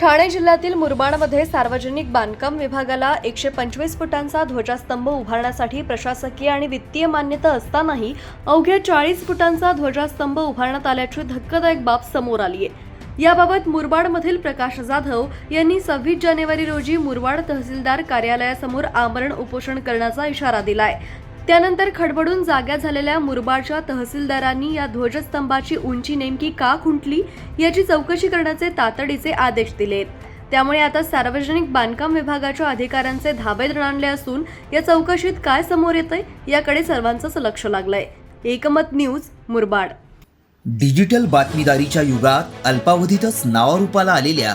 ठाणे जिल्ह्यातील मुरबाडमध्ये सार्वजनिक बांधकाम विभागाला एकशे पंचवीस फुटांचा ध्वजास्तंभ उभारण्यासाठी प्रशासकीय आणि वित्तीय मान्यता असतानाही अवघ्या चाळीस फुटांचा ध्वजास्तंभ उभारण्यात आल्याची धक्कादायक बाब समोर आली आहे. याबाबत मुरबाडमधील प्रकाश जाधव यांनी सव्वीस जानेवारी रोजी मुरबाड तहसीलदार कार्यालयासमोर आमरण उपोषण करण्याचा इशारा दिलाय. त्यानंतर खडबडून जाग्या झालेल्या मुरबाडच्या तहसीलदारांनी या ध्वजस्तंभाची उंची नेमकी का खुंटली याची चौकशी करण्याचे तातडीचे आदेश दिलेत त्यामुळे आता सार्वजनिक बांधकाम विभागाच्या अधिकाऱ्यांचे धाबे आणले असून या चौकशीत काय समोर येतंय याकडे सर्वांचंच लक्ष लागलंय. एकमत न्यूज मुरबाड. डिजिटल बातमीदारीच्या युगात अल्पावधीतच नावारूपाला आलेल्या